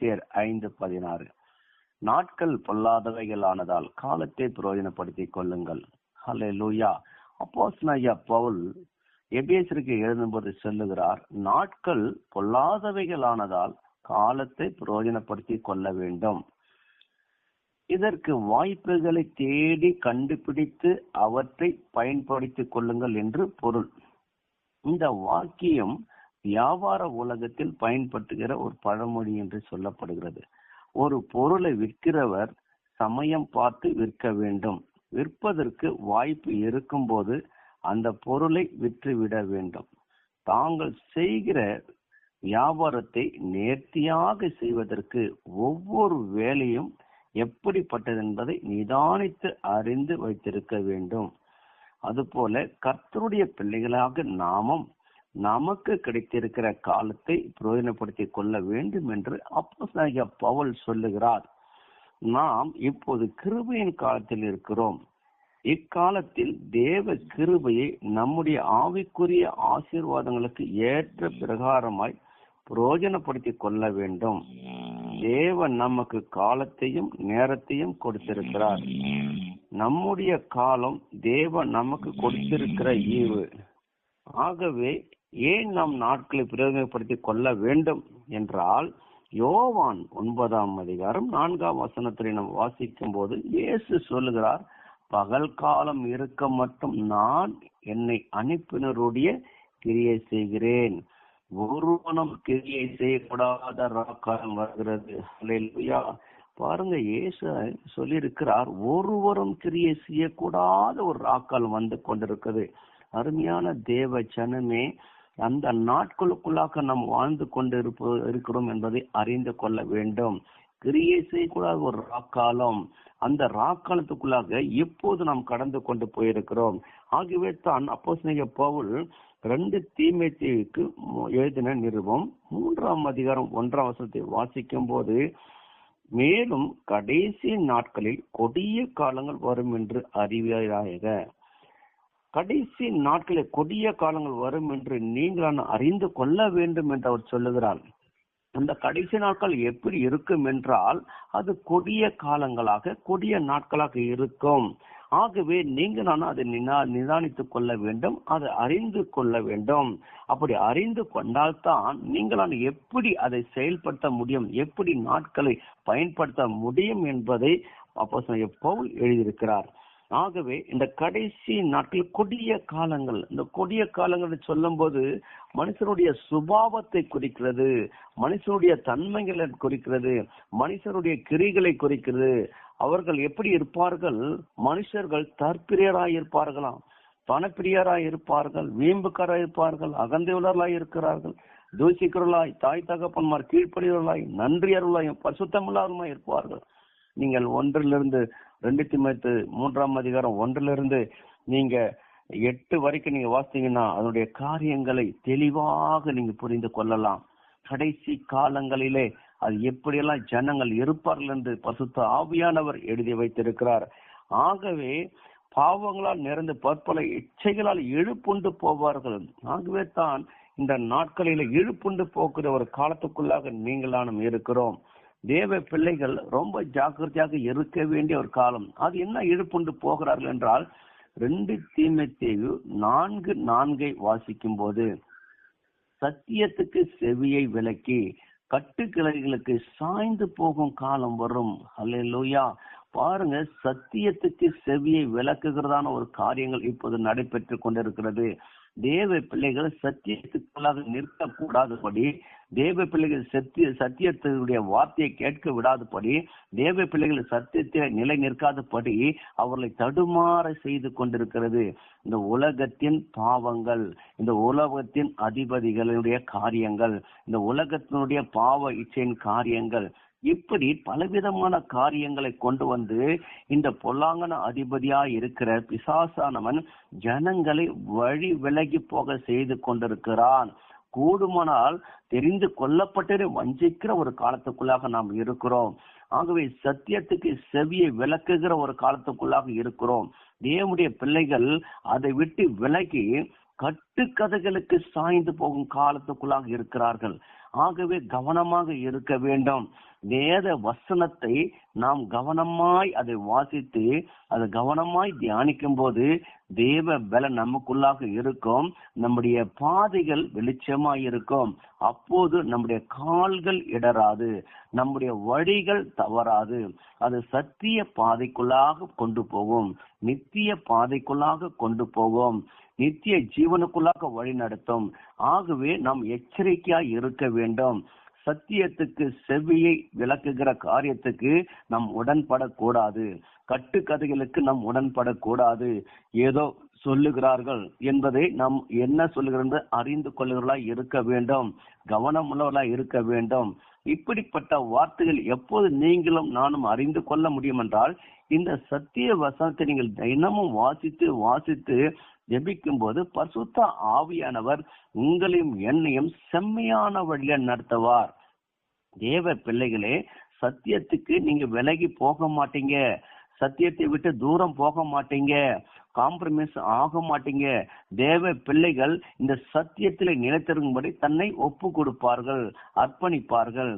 எபேசியர் ஐந்து பதினாறு. நாட்கள் பொல்லாதவைகளானதால் காலத்தை பிரயோஜனப்படுத்திக் கொள்ளுங்கள். ஹலே லூயா அப்போஸ்தலனாகிய பவுல் எபேசருக்கு எழுதும்போது சொல்லுகிறார் நாட்கள் பொல்லாதவைகளானதால் காலத்தை பிரயோஜனப்படுத்திக் கொள்ள வேண்டும். இதற்கு வாய்ப்புகளை தேடி கண்டுபிடித்து அவற்றை பயன்படுத்திக் கொள்ளுங்கள் என்று பொருள். இந்த வாக்கியம் வியாபார உலகத்தில் பயன்படுத்துகிற ஒரு பழமொழி என்று சொல்லப்படுகிறது. ஒரு பொருளை விற்கிறவர் சமயம் பார்த்து விற்க வேண்டும். விற்பதற்கு வாய்ப்பு இருக்கும்போது அந்த பொருளை விற்றுவிட வேண்டும். தாங்கள் செய்கிற வியாபாரத்தை நேர்த்தியாக செய்வதற்கு ஒவ்வொரு வேலையும் எப்படிப்பட்டது என்பதை நிதானித்து அறிந்து வைத்திருக்க வேண்டும். அதுபோல கர்த்தருடைய பிள்ளைகளாக நாமும் நமக்கு கிடைத்திருக்கிற காலத்தை பிரயோஜனப்படுத்திக் கொள்ள வேண்டும் என்று அப்போ பவுல் சொல்லுகிறார். நாம் இப்போது கிருபையின் காலத்தில் இருக்கிறோம். இக்காலத்தில் தேவ கிருபையை நம்முடைய ஆவிக்குரிய ஆசீர்வாதங்களுக்கு ஏற்ற பிரகாரமாய் பிரயோஜனப்படுத்திக் கொள்ள வேண்டும். தேவன் நமக்கு காலத்தையும் நேரத்தையும் கொடுத்திருக்கிறார். நம்முடைய காலம் தேவன் நமக்கு கொடுத்திருக்கிற ஈவு. ஆகவே ஏன் நாம் நாட்களை பிரயோகப்படுத்தி கொள்ள வேண்டும் என்றால் யோவான் ஒன்பதாம் அதிகாரம் நான்காம் வசனத்தை நாம் வாசிக்கும் போது இயேசு சொல்லுகிறார் பகல் காலம் இருக்க மட்டும் நான் என்னை அனுப்பினருடைய கிரியை செய்கிறேன். ஒருவனும் கிரியை செய்யக்கூடாத ராக்காலம் வருகிறது. பாருங்க இயேசு சொல்லியிருக்கிறார் ஒருவரும் கிரியை செய்யக்கூடாத ஒரு ராக்காலம் வந்து கொண்டிருக்குது அருமையான தேவ ஜனமே அந்த நாட்களுக்குள்ளாக நாம் வாழ்ந்து கொண்டு இருப்ப இருக்கிறோம் என்பதை அறிந்து கொள்ள வேண்டும். கிரியை செய்யக்கூடாத ஒரு ராக்காலம் அந்த ராக்காலத்துக்குள்ளாக எப்போது நாம் கடந்து கொண்டு போயிருக்கிறோம். ஆகியவை தான் அப்போ பவுல் ரெண்டு தீமைக்கு எழுதின நிறுவம் மூன்றாம் அதிகாரம் ஒன்றாம் வசனத்தை வாசிக்கும் போது மேலும் கடைசி நாட்களில் கொடிய காலங்கள் வரும் என்று அறிவியாக. கடைசி நாட்களில் கொடிய காலங்கள் வரும் என்று நீங்கள் அறிந்து கொள்ள வேண்டும் என்று அவர் சொல்லுகிறார். அந்த கடைசி நாட்கள் எப்படி இருக்கும் என்றால் அது கொடிய காலங்களாக கொடிய நாட்களாக இருக்கும். ஆகவே நீங்கள் நான் அதை நிதானித்துக் கொள்ள வேண்டும் அதை அறிந்து கொள்ள வேண்டும். அப்படி அறிந்து கொண்டால்தான் நீங்கள் நான் எப்படி அதை செயல்படுத்த முடியும் எப்படி நாட்களை பயன்படுத்த முடியும் என்பதை அப்போ பவுல் எழுதியிருக்கிறார். ஆகவே இந்த கடைசி நாட்கள் கொடிய காலங்கள் இந்த கொடிய காலங்கள் சொல்லும் போது மனுஷனுடைய சுபாவத்தை குறிக்கிறது மனுஷனுடைய தன்மைகளை குறிக்கிறது மனுஷனுடைய கிரிகளை குறிக்கிறது. அவர்கள் எப்படி இருப்பார்கள்? மனுஷர்கள் தற்பிரியராய் இருப்பார்களாம். பணப்பிரியராய் இருப்பார்கள் வீம்புக்காராய் இருப்பார்கள் அகந்தையுள்ளவர்களாய் இருக்கிறார்கள். தூசிக்கிறவர்களாய் தாய் தகப்பன்மார் கீழ்ப்படியவர்களாய் நன்றியர்களாய் பசுத்தமில்லாதவர்களாய் இருப்பார்கள். நீங்கள் ஒன்றிலிருந்து ரெண்டு திமுத்து மூன்றாம் அதிகாரம் ஒன்றிலிருந்து நீங்க எட்டு வரைக்கும் நீங்க வாசித்தீங்கன்னா அதனுடைய காரியங்களை தெளிவாக நீங்க புரிந்து கொள்ளலாம். கடைசி காலங்களிலே அது எப்படியெல்லாம் ஜனங்கள் இருப்பார்கள் என்று பசுத்த ஆவியானவர் எழுதி வைத்திருக்கிறார். ஆகவே பாவங்களால் நிறைந்து பற்பல இச்சைகளால் இழுப்புண்டு போவார்கள். ஆகவே தான் இந்த நாட்களில இழுப்புண்டு போக்குற ஒரு காலத்துக்குள்ளாக நீங்களானும் இருக்கிறோம். தேவ பிள்ளைகள் ரொம்ப ஜாக்கிரதையாக இருக்க வேண்டிய ஒரு காலம். அது என்ன இழுப்புண்டு போகிறார்கள் என்றால் ரெண்டு தீமைத்தேவு நான்கு நான்கை வாசிக்கும் போது சத்தியத்துக்கு செவியை விலக்கி கட்டுக்கிளைகளுக்கு சாய்ந்து போகும் காலம் வரும். அல்லேலூயா பாருங்க சத்தியத்துக்கு செவியை விளக்குகிறதான ஒரு காரியங்கள் இப்போது நடைபெற்று கொண்டிருக்கிறது. தேவ பிள்ளைகள் சத்தியத்துக்குள்ளாக நிற்கக்கூடாதபடி தேவ பிள்ளைகள் சத்திய சத்தியத்தினுடைய வார்த்தையை கேட்க விடாதபடி தேவ பிள்ளைகள் சத்தியத்தை நிலை நிற்காதபடி அவர்களை தடுமாற செய்து கொண்டிருக்கிறது. இந்த உலகத்தின் பாவங்கள் இந்த உலகத்தின் அதிபதிகளுடைய காரியங்கள் இந்த உலகத்தினுடைய பாவ இச்சையின் காரியங்கள் இப்படி பலவிதமான காரியங்களை கொண்டு வந்து இந்த பொல்லாங்கன அதிபதியா இருக்கிற பிசாசானவன் ஜனங்களை வழி விலகி போக செய்து கொண்டிருக்கிறான். கூடுமானால் தெரிந்து கொல்லப்பட்டு வஞ்சிக்கிற ஒரு காலத்துக்குள்ளாக நாம் இருக்கிறோம். ஆகவே சத்தியத்துக்கு செவியை விளக்குகிற ஒரு காலத்துக்குள்ளாக இருக்கிறோம். தேவனுடைய பிள்ளைகள் அதை விட்டு விலகி கட்டுக்கதைகளுக்கு சாய்ந்து போகும் காலத்துக்குள்ளாக இருக்கிறார்கள். ஆகவே கவனமாக இருக்க வேண்டும். வேத வசனத்தை நாம் கவனமாய் அதை வாசித்து அதை கவனமாய் தியானிக்கும் போது தேவ பலன் நமக்குள்ளாக இருக்கும். நம்முடைய பாதைகள் வெளிச்சமாய் இருக்கும். அப்போது நம்முடைய கால்கள் இடராது நம்முடைய வழிகள் தவறாது. அது சத்திய பாதைக்குள்ளாக கொண்டு போகும். நித்திய பாதைக்குள்ளாக கொண்டு போகும். நித்திய ஜீவனுக்குள்ளாக வழி நடத்தும் ஆகவே நாம் எச்சரிக்கையா இருக்க வேண்டும். சத்தியத்துக்கு செவியை விளக்குகிற காரியத்துக்கு நாம் உடன்படக்கூடாது. கட்டுக்கதைகளுக்கு நாம் உடன்படக்கூடாது. ஏதோ சொல்லுகிறார்கள் என்பதை நாம் என்ன சொல்லுகிறது அறிந்து கொள்ளுகிறவர்களா இருக்க வேண்டும். கவனமுள்ளவர்களா இருக்க வேண்டும். இப்படிப்பட்ட வார்த்தைகள் எப்போது நீங்களும் நானும் அறிந்து கொள்ள முடியும் என்றால் இந்த சத்திய வசனத்தை நீங்கள் தினமும் வாசித்து வாசித்து ஜெபிக்கும் போது பசுத்த ஆவியானவர் உங்களையும் என்னையும் செம்மையான வழியில நடத்துவார். தேவ பிள்ளைகளே சத்தியத்துக்கு நீங்க விலகி போக மாட்டீங்க. சத்தியத்தை விட்டு தூரம் போக மாட்டீங்க. காம்ப்ரமைஸ் ஆக மாட்டீங்க. தேவ பிள்ளைகள் இந்த சத்தியத்திலே நிலைத்திருக்கும்படி தன்னை ஒப்பு கொடுப்பார்கள் அர்ப்பணிப்பார்கள்.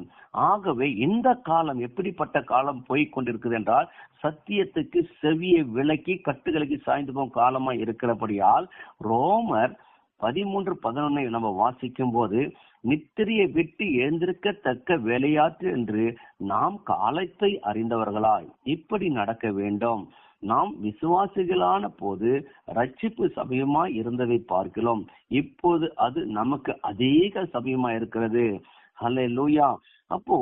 ஆகவே இந்த காலம் எப்படிப்பட்ட காலம் போய் கொண்டிருக்குது என்றால் சத்தியத்துக்கு செவியை விலக்கி கட்டுகளுக்கு சாய்ந்து போகும் காலமா இருக்கிறபடியால் ரோமர் பதிமூன்று பதினொன்னை நம்ம வாசிக்கும் போது நித்திரியை விட்டு எழுந்திருக்கத்தக்க வேலையாற்று என்று நாம் காலத்தை அறிந்தவர்களாய். இப்படி நடக்க வேண்டும். நாம் விசுவாசிகளான போது ரட்சிப்பு சமயமாய் இருந்ததை பார்க்கிறோம். இப்போது அது நமக்கு அதிக சமயமா இருக்கிறது. ஹலே லூயா அப்போ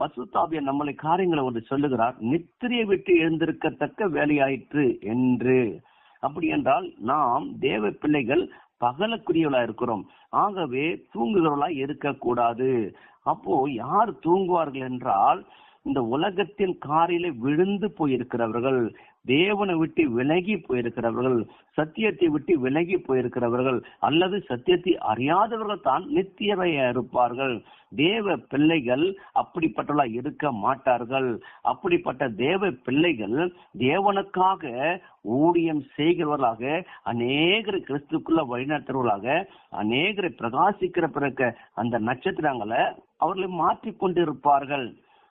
பசுத்தாபிய நம்மளை காரியங்களை ஒன்று சொல்லுகிறார். நித்திரியை விட்டு எழுந்திருக்கத்தக்க வேலையாயிற்று என்று. அப்படி என்றால் நாம் தேவ பிள்ளைகள் பகலக்குரியவளா இருக்கிறோம். ஆகவே தூங்குகிறவளா இருக்கக்கூடாது. அப்போ யார் தூங்குவார்கள் என்றால் இந்த உலகத்தின் காரில விழுந்து போயிருக்கிறவர்கள். தேவனை விட்டு விலகி போயிருக்கிறவர்கள் சத்தியத்தை விட்டு விலகி போயிருக்கிறவர்கள் அல்லது சத்தியத்தை அறியாதவர்கள் தான் நித்தியவையா இருப்பார்கள். தேவ பிள்ளைகள் அப்படிப்பட்டவர்களா இருக்க மாட்டார்கள். அப்படிப்பட்ட தேவ பிள்ளைகள் தேவனுக்காக ஊழியம் செய்கிறவர்களாக அநேகர் கிறிஸ்துக்குள்ள வழிநடத்துறவர்களாக அநேகரை பிரகாசிக்கிற பிறகு அந்த நட்சத்திரங்களை அவர்களை மாற்றிக் கொண்டிருப்பார்கள்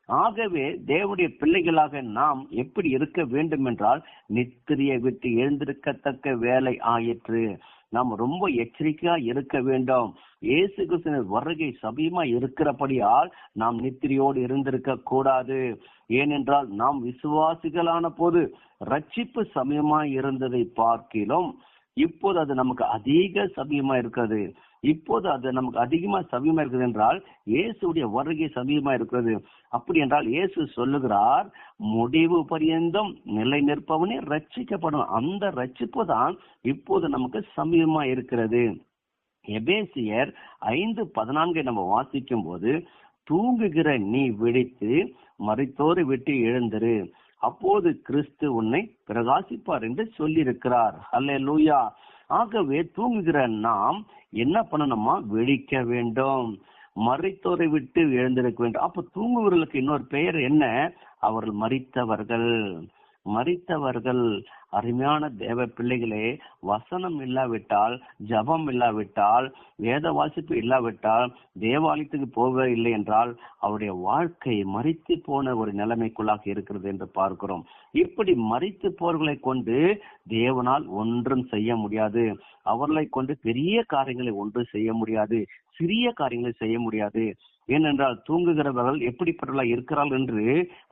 ஆகவே தேவனுடைய பிள்ளைகளாக நாம் எப்படி இருக்க வேண்டும் என்றால் நித்திரியை விட்டு எழுந்திருக்கத்தக்க வேலை ஆயிற்று. நாம் ரொம்ப எச்சரிக்கையா இருக்க வேண்டும். இயேசு கிருஷ்ணன் வருகை சமயமா இருக்கிறபடியால் நாம் நித்திரியோடு இருந்திருக்க கூடாது. ஏனென்றால் நாம் விசுவாசிகளான போது ரட்சிப்பு சமயமா இருந்ததை பார்க்கிலும் இப்போது அது நமக்கு அதிக சமயமா இருக்கிறது. இப்போது அது நமக்கு அதிகமா சமயமா இருக்குது என்றால் இயேசுடைய வருகை சமயமா இருக்கிறது. அப்படி என்றால் இயேசு சொல்லுகிறார் முடிவு பரியந்தம் நிலை நிற்பவனே ரட்சிக்கப்படும் அந்த ரட்சிப்பு தான் இப்போது நமக்கு சமயமா இருக்கிறது. எபேசியர் ஐந்து பதினான்கை நம்ம வாசிக்கும் போது தூங்குகிற நீ விழித்து மறைத்தோறு விட்டு எழுந்திரு. அப்போது கிறிஸ்து உன்னை பிரகாசிப்பார் என்று சொல்லியிருக்கிறார். அல்ல லூயா ஆகவே தூங்குகிற நாம் என்ன பண்ணணுமா விழிக்க வேண்டும். மறைத்தோரை விட்டு எழுந்திருக்க வேண்டும். அப்ப தூங்குவர்களுக்கு இன்னொரு பெயர் என்ன? அவர்கள் மறித்தவர்கள் மறித்தவர்கள் அருமையான தேவ பிள்ளைகளே வசனம் இல்லாவிட்டால் ஜபம் இல்லாவிட்டால் வேத வாசிப்பு இல்லாவிட்டால் தேவாலயத்துக்கு போகவில்லை என்றால் அவருடைய வாழ்க்கை மறித்து போன ஒரு நிலைமைக்குள்ளாக இருக்கிறது என்று பார்க்கிறோம். இப்படி மறித்து போர்களை கொண்டு தேவனால் ஒன்றும் செய்ய முடியாது. அவர்களை கொண்டு பெரிய காரியங்களை ஒன்றும் செய்ய முடியாது. சிறிய காரியங்களை செய்ய முடியாது. ஏனென்றால் தூங்குகிறவர்கள் எப்படிப்பட்டவர்களா இருக்கிறார்கள் என்று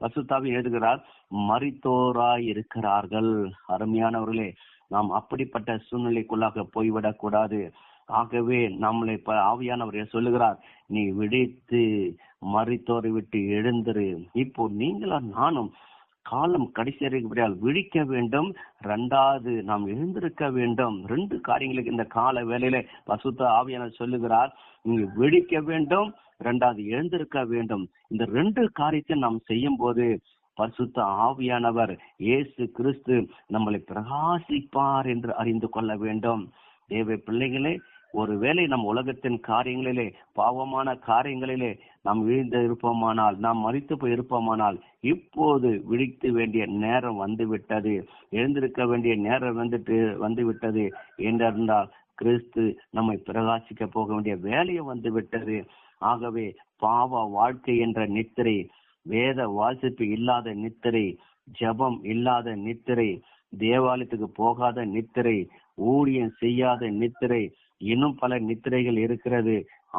வசுத்தாவி எழுதுகிறார் மறித்தோராய் இருக்கிறார்கள் அருமையானவர்களே நாம் அப்படிப்பட்ட சூழ்நிலைக்குள்ளாக போய்விடக் கூடாது ஆகவே நம்மளை இப்ப ஆவியானவர் சொல்லுகிறார் நீ விழித்து மறித்தோரை விட்டு எழுந்திரு. இப்போ நீங்களும் நானும் காலம் கடைசி வரைக்கும் விழிக்க வேண்டும். ரெண்டாவது நாம் எழுந்திருக்க வேண்டும். ரெண்டு காரியங்களுக்கு இந்த கால வேலையில பசுத்த ஆவியானவர் சொல்லுகிறார். நீங்க விழிக்க வேண்டும். ரெண்டாவது எழுந்திருக்க வேண்டும். இந்த ரெண்டு காரியத்தை நாம் செய்யும் போது பரிசுத்த ஆவியானவர் இயேசு கிறிஸ்து நம்மளை பிரகாசிப்பார் என்று அறிந்து கொள்ள வேண்டும். தேவ பிள்ளைகளே ஒருவேளை நம் உலகத்தின் காரியங்களிலே பாவமான காரியங்களிலே நாம் விழுந்து இருப்போமானால் நாம் மறித்து போய் இருப்போமானால் இப்போது விழித்து வேண்டிய நேரம் வந்து விட்டது எழுந்திருக்க வேண்டிய நேரம் வந்துட்டு வந்து விட்டது என்றிருந்தால் கிறிஸ்து நம்மை பிரகாசிக்க போக வேண்டிய வேலையை வந்து விட்டது ஆகவே பாவ வாழ்க்கை என்ற நித்திரை வேத வாசிப்பு இல்லாத நித்திரை ஜபம் இல்லாத நித்திரை தேவாலயத்துக்கு போகாத நித்திரை ஊழியம் செய்யாத நித்திரை இன்னும் பல நித்திரைகள் இருக்கிறது.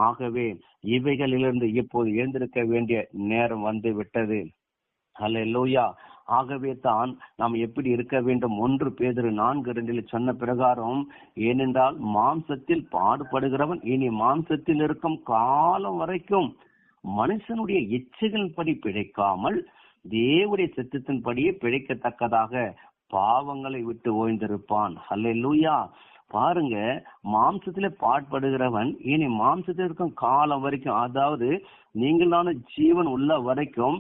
ஆகவே இவைகளிலிருந்து இப்போது எழுந்திருக்க வேண்டிய நேரம் வந்து விட்டது. அல்ல லூயா ஆகவே தான் நாம் எப்படி இருக்க வேண்டும்? ஒன்று பேதரு நான்கு இரண்டில் சொன்ன பிரகாரம் ஏனென்றால் மாம்சத்தில் பாடுபடுகிறவன் இனி மாம்சத்தில் இருக்கும் காலம் வரைக்கும் மனுஷனுடைய இச்சைகளின்படி பிழைக்காமல் தேவடைய சித்தத்தின்படியே பிழைக்கத்தக்கதாக பாவங்களை விட்டு ஓய்ந்திருப்பான். அல்லேலூயா பாருங்க மாம்சத்துல பாட்படுகிறவன் இனி மாம்சத்தில் இருக்கும் காலம் வரைக்கும் அதாவது நீங்களான ஜீவன் உள்ள வரைக்கும்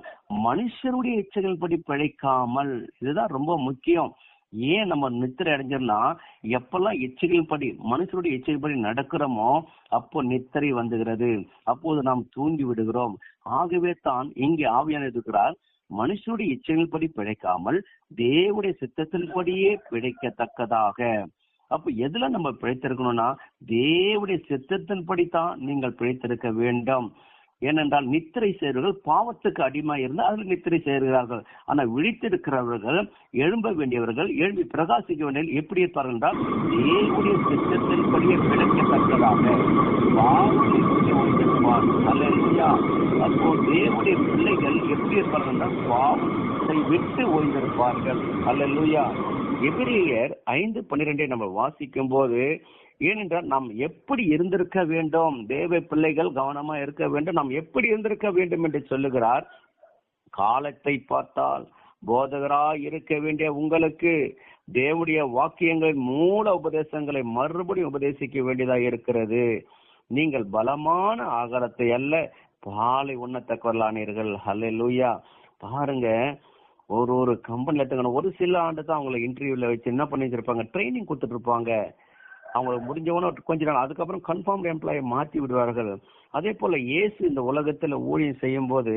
மனுஷருடைய இச்சைகள் படி பிழைக்காமல் இதுதான் ரொம்ப முக்கியம். ஏன் நம்ம நித்திரை அடைஞ்சிடலாம் எப்பெல்லாம் எச்சரிக்கை படி மனுஷருடைய எச்சைகள் படி நடக்கிறோமோ அப்போ நித்திரை வந்துகிறது. அப்போது நாம் தூங்கி விடுகிறோம். ஆகவே தான் இங்கே ஆவியான இருக்கிறார் மனுஷனுடைய இச்சைகள் படி பிழைக்காமல் தேவடைய சித்தத்தின்படியே பிழைக்கத்தக்கதாக. அப்ப எதுல நம்ம பிழைத்திருக்கணும்னா தேவடைய சித்தத்தின்படி தான் நீங்கள் பிழைத்திருக்க வேண்டும். ஏனென்றால் நித்திரை செய்வர்கள் பாவத்துக்கு அடிமை இருந்து அதில் நித்திரை செய்கிறார்கள் ஆனால் விழித்திருக்கிறவர்கள் எழும்ப வேண்டியவர்கள் எழும்பி பிரகாசிக்க வேண்டிய எப்படி இருப்பார்கள் என்றால் தேவனுடைய சித்தத்தின்படியே விளக்கத்தக்கதாக அப்போ தேவனுடைய பிள்ளைகள் எப்படி இருப்பார்கள் என்றால் பாவத்தை விட்டு ஓய்ந்திருப்பார்கள். அல்ல லூயா எபிரியர் ஐந்து பன்னிரெண்டை நம்ம வாசிக்கும் போது ஏனென்றால் நாம் எப்படி இருந்திருக்க வேண்டும்? தேவ பிள்ளைகள் கவனமா இருக்க வேண்டும். நாம் எப்படி இருந்திருக்க வேண்டும் என்று சொல்லுகிறார். காலத்தை பார்த்தால் போதகராய் இருக்க வேண்டிய உங்களுக்கு தேவடைய வாக்கியங்களின் மூல உபதேசங்களை மறுபடியும் உபதேசிக்க வேண்டியதாக இருக்கிறது. நீங்கள் பலமான ஆகாரத்தை அல்ல பாலை உண்ணத்தக்கவர்களானீர்கள். ஹலே லூயா பாருங்க ஒரு ஒரு கம்பெனில எடுத்துக்கணும். ஒரு சில ஆண்டு தான் அவங்களை இன்டர்வியூல வச்சு என்ன பண்ணி வச்சிருப்பாங்க ட்ரைனிங் கொடுத்துட்டு இருப்பாங்க. அவங்களுக்கு முடிஞ்சவன கொஞ்ச நாள். அதுக்கப்புறம் கன்ஃபார்ம் எம்ப்ளாயை மாற்றி விடுவார்கள். அதே போல இயேசு இந்த உலகத்துல ஊழியம் செய்யும் போது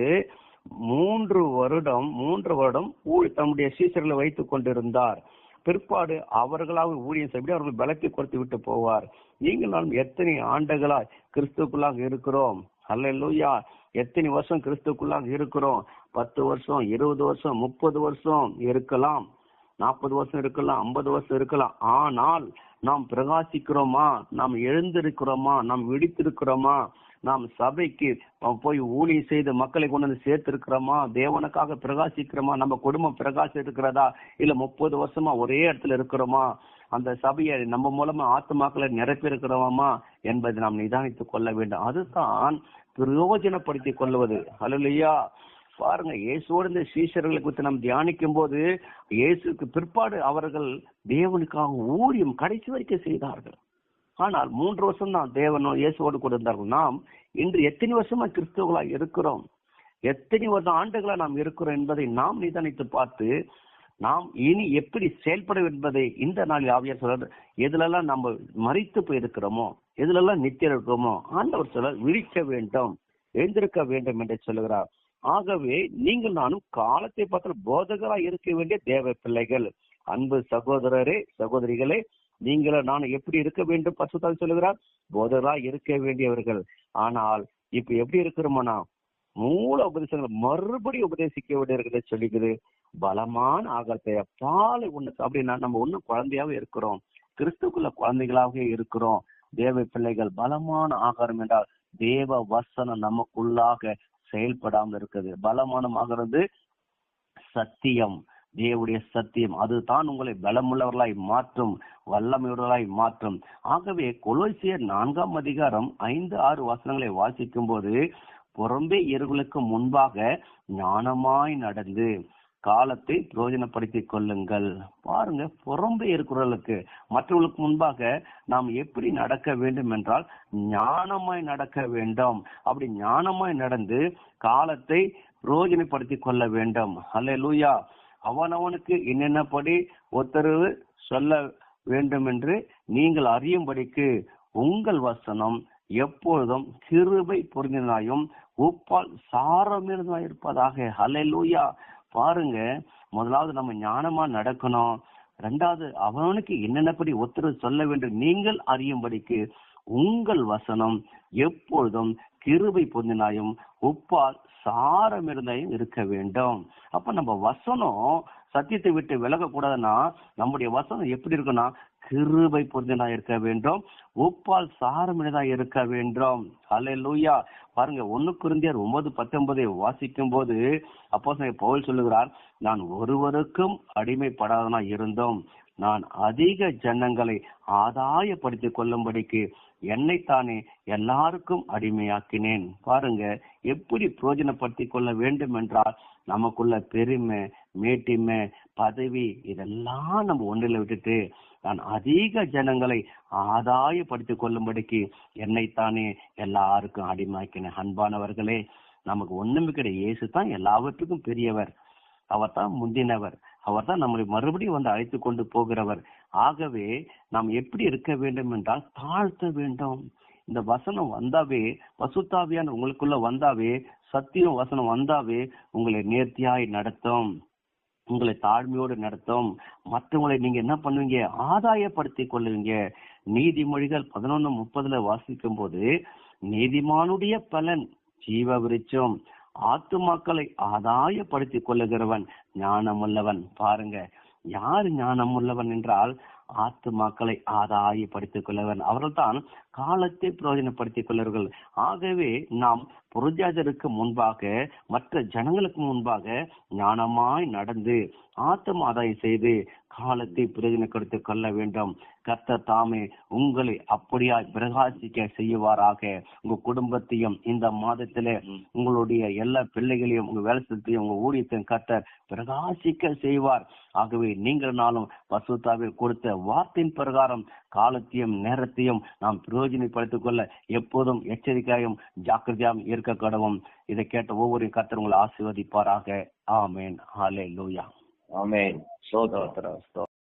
மூன்று வருடம் மூன்று வருடம் ஊழி தம்முடைய சீசர்களை வைத்துக் கொண்டிருந்தார். பிற்பாடு அவர்களாக ஊழியம் செய்ய அவர்கள் பலத்தை கொடுத்து விட்டு போவார். நீங்கள் நாம் எத்தனை ஆண்டுகளாய் கிறிஸ்துக்குள்ளாக இருக்கிறோம்? அல்ல எத்தனை வருஷம் கிறிஸ்துக்குள்ளாக இருக்கிறோம்? பத்து வருஷம் இருபது வருஷம் முப்பது வருஷம் இருக்கலாம். நாற்பது வருஷம் இருக்கலாம் ஐம்பது வருஷம் இருக்கலாம். ஆனால் நாம் பிரகாசிக்கிறோமா? நாம் எழுந்திருக்கிறோமா? நாம் விழித்திருக்கிறோமா? நாம் சபைக்கு போய் ஊழியம் செய்து மக்களை கொண்டு வந்து சேர்த்திருக்கிறோமா? தேவனுக்காக பிரகாசிக்கிறோமா? நம்ம குடும்பம் பிரகாசி இருக்கிறதா இல்ல முப்பது வருஷமா ஒரே இடத்துல இருக்கிறோமா? அந்த சபையை நம்ம மூலமா ஆத்மாக்களை நிரப்பியிருக்கிறோமா என்பதை நாம் நிதானித்துக் கொள்ள வேண்டும். அதுதான் பிரயோஜனப்படுத்திக் கொள்வது. அலுலையா பாருங்க இயேசுவோடு இந்த சீஷர்களை குறித்து நாம் தியானிக்கும் போது இயேசுக்கு பிற்பாடு அவர்கள் தேவனுக்காக ஊழியம் கடைசி வரைக்கும் செய்தார்கள். ஆனால் மூன்று வருஷம் தான் தேவனோ இயேசுவோடு கூட இருந்தார்கள். நாம் இன்று எத்தனை வருஷமா கிறிஸ்துவர்களாக இருக்கிறோம்? எத்தனை வருஷம் ஆண்டுகளா நாம் இருக்கிறோம் என்பதை நாம் நிதானித்து பார்த்து நாம் இனி எப்படி செயல்படும் என்பதை இந்த நாளில் ஆவியார் சொல்ற எதுலெல்லாம் நம்ம மறித்து போயிருக்கிறோமோ எதுலெல்லாம் நித்தியம் இருக்கிறோமோ ஆண்டவர் சொல்ல விழிக்க வேண்டும் எழுந்திருக்க வேண்டும் என்று சொல்லுகிறார். ஆகவே நீங்கள் நானும் காலத்தை பார்த்தால் போதகராய் இருக்க வேண்டிய தேவ பிள்ளைகள். அன்பு சகோதரரே சகோதரிகளே நீங்கள நான் எப்படி இருக்க வேண்டும்? பசுதான் சொல்லுகிறார் போதகரா இருக்க வேண்டியவர்கள். ஆனால் இப்ப எப்படி இருக்கிறோமோனா மூல உபதேசங்கள் மறுபடியும் உபதேசிக்க வேண்டியிருக்கிறத சொல்லிக்குது பலமான ஆகத்தை பாலை ஒண்ணு அப்படின்னா நம்ம ஒன்னும் குழந்தையாவே இருக்கிறோம். கிறிஸ்துக்குள்ள குழந்தைகளாகவே இருக்கிறோம். தேவ பிள்ளைகள் பலமான ஆகாரம் என்றால் தேவ வசனம் நமக்குள்ளாக செயல்படாமல் இருக்குது பலமானமாகிறது சத்தியம். தேவடைய சத்தியம். அதுதான் உங்களை பலமுள்ளவர்களாய் மாற்றும் வல்லமையுள்ளவர்களாய் மாற்றும். ஆகவே கொலோசியர் நான்காம் அதிகாரம் ஐந்து ஆறு வசனங்களை வாசிக்கும் போது புறம்பே எர்களுக்கு முன்பாக ஞானமாய் நடந்து காலத்தை பிரயோஜனப்படுத்திக் கொள்ளுங்கள். பாருங்க புறம்பே இருக்கிறவர்களுக்கு மற்றவர்களுக்கு முன்பாக நாம் எப்படி நடக்க வேண்டும் என்றால் ஞானமாய் நடக்க வேண்டும். அப்படி ஞானமாய் நடந்து காலத்தை பிரயோஜனப்படுத்திக் கொள்ள வேண்டும். அல்ல லூயா அவனவனுக்கு என்னென்னபடி உத்தரவு சொல்ல வேண்டும் என்று நீங்கள் அறியும்படிக்கு உங்கள் வசனம் எப்பொழுதும் கிருபை பொருந்தினாயும் உப்பால் சாரமிருந்தாய் இருப்பதாக ஹலெலூயா பாருங்க. முதலாவது நம்ம ஞானமா நடக்கணும். ரெண்டாவது அவனுக்கு என்னென்னபடி உத்தரவு சொல்ல வேண்டும் நீங்கள் அறியும்படிக்கு உங்கள் வசனம் எப்பொழுதும் கிருபை பொந்தினாயும் உப்பால் சாரம் இருந்தாயும் இருக்க வேண்டும். அப்ப நம்ம வசனம் சத்தியத்தை விட்டு விலக கூடாதுன்னா நம்முடைய வசனம் எப்படி இருக்குன்னா கிருபை பொருந்ததா இருக்க வேண்டும். உப்பால் சாரமினதா இருக்க வேண்டும். அல்ல லூயா பாருங்க ஒண்ணு இருந்தியார் ஒன்பது பத்தொன்பதை வாசிக்கும் போது அப்போ பவுல் சொல்லுகிறார் நான் ஒருவருக்கும் அடிமைப்படாதனா இருந்தோம். நான் அதிக ஜனங்களை ஆதாயப்படுத்திக் கொள்ளும்படிக்கு என்னைத்தானே எல்லாருக்கும் அடிமையாக்கினேன். பாருங்க எப்படி பிரயோஜனப்படுத்தி கொள்ள வேண்டும் என்றால் நமக்குள்ள பெருமை மேட்டிமை பதவி இதெல்லாம் நம்ம ஒன்றில் விட்டுட்டு நான் அதிக ஜனங்களை ஆதாயப்படுத்திக் கொள்ளும்படிக்கு என்னைத்தானே எல்லாருக்கும் அடிமையாக்கினேன். அன்பானவர்களே நமக்கு ஒண்ணுமே கிடையாது இயேசு தான் எல்லாவற்றுக்கும் பெரியவர். அவர் தான் முந்தினவர். அவர் தான் நம்மளை மறுபடியும் வந்து அழைத்து கொண்டு போகிறவர். ஆகவே நாம் எப்படி இருக்க வேண்டும் என்றால் தாழ்த்த வேண்டும். இந்த வசனம் வந்தாவே பசுத்தாவியான உங்களுக்குள்ள வந்தாவே சத்தியம் வசனம் வந்தாவே உங்களை நேர்த்தியாய் நடத்தும். உங்களை தாழ்மையோடு நடத்தும். மற்றவங்களை நீங்க என்ன பண்ணுவீங்க? ஆதாயப்படுத்தி கொள்ளுவீங்க. நீதிமொழிகள் பதினொன்னு முப்பதுல வாசிக்கும் போது நீதிமானுடைய பலன் ஜீவ விருச்சம் ஆத்துமாக்களை ஆதாயப்படுத்திக் கொள்ளுகிறவன் ஞானமுள்ளவன். பாருங்க யார் ஞானமுள்ளவன் என்றால் ஆத்துமாக்களை ஆதாயப்படுத்திக் கொள்ளவன் அவர்கள் தான் காலத்தை பிரயோஜனப்படுத்திக் கொள்வார்கள் ஆகவே நாம் புரஜாதருக்கு முன்பாக மற்ற ஜனங்களுக்கு முன்பாக ஞானமாய் நடந்து ஆத்தம் ஆதாயம் செய்து காலத்தை பிரயோஜனப்படுத்திக் கொள்ள வேண்டும். கர்த்தர் தாமே உங்களை அப்படியாய் பிரகாசிக்க செய்வாராக. உங்க குடும்பத்தையும் இந்த மாதத்துல உங்களுடைய எல்லா பிள்ளைகளையும் உங்க வேலை செய்யத்தையும் உங்க ஊழியத்தையும் கர்த்தர் பிரகாசிக்க செய்வார். ஆகவே நீங்கள் நாளும் பசுத்தாவில் கொடுத்த வார்த்தையின் பிரகாரம் காலத்தையும் நேரத்தையும் நாம் பிரயோஜனப்படுத்திக் கொள்ள எப்போதும் எச்சரிக்கையும் ஜாக்கிரதையும் இருக்க கடவும் இதை கேட்ட ஒவ்வொரு கர்த்தர் உங்களை ஆசீர்வதிப்பாராக. ஆமேன். ஹாலே லூயா ஆமேன் ஸ்தோத்திரம்